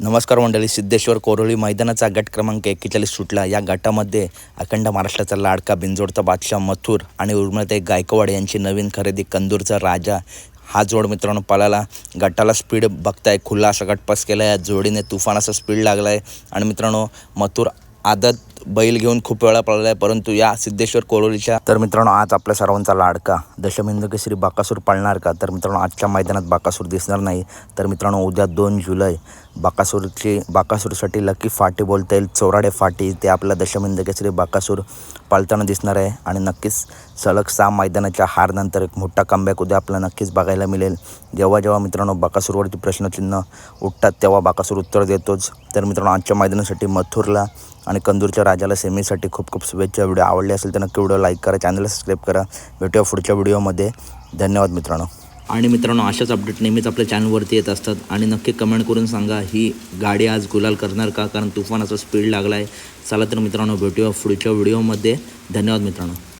नमस्कार मंडळी सिद्धेश्वर कोरोळी मैदानाचा गट क्रमांक एक्केचाळीस सुटला. या गटामध्ये अखंड महाराष्ट्राचा लाडका बिंजोडचा बादशाह मथुर आणि उर्मिळते गायकवाड यांची नवीन खरेदी कंदूरचा राजा हा जोड मित्रांनो पळाला. गटाला स्पीड बघताय खुला असा गटपास केला या जोडीने तुफान असा स्पीड लागला आहे आणि मित्रांनो मथुर आदत बैल घेऊन खूप वेळा पळला आहे परंतु या सिद्धेश्वर कोरोलीच्या तर मित्रांनो आज आपल्या सर्वांचा लाडका दशमिंद केसरी बाकासूर पळणार का? तर मित्रांनो आजच्या मैदानात बाकासूर दिसणार नाही. तर मित्रांनो उद्या दोन जुलै बाकासूरची बाकासूरसाठी लकी फाटी बोलता येईल चोराडे फाटी ते आपला दशमिंद केसरी बाकासूर पाळताना दिसणार आहे. आणि नक्कीच सलग सहा मैदानाच्या हारनंतर एक मोठा कमबॅक उद्या आपल्याला नक्कीच बघायला मिळेल. जेव्हा जेव्हा मित्रांनो बाकासूरवरती प्रश्नचिन्ह उठतात तेव्हा बाकासूर उत्तर देतोच. तर मित्रांनो आजच्या मैदानासाठी मथुरला आणि कंदूरच्या राजाला सेमीसाठी खूप खूप शुभेच्छा. व्हिडिओ आवडले असेल तर नक्की व्हिडिओ लाईक करा चॅनलला सबस्क्राईब करा. भेटूया पुढच्या व्हिडिओमध्ये. धन्यवाद मित्रांनो. आणि मित्रांनो अशाच अपडेट नेहमीच आपल्या चॅनलवरती येत असतात. आणि नक्की कमेंट करून सांगा ही गाडी आज गुलाल करणार का? कारण तुफानाचा स्पीड लागला आहे चला तर मित्रांनो भेटूया पुढच्या व्हिडिओमध्ये धन्यवाद मित्रांनो.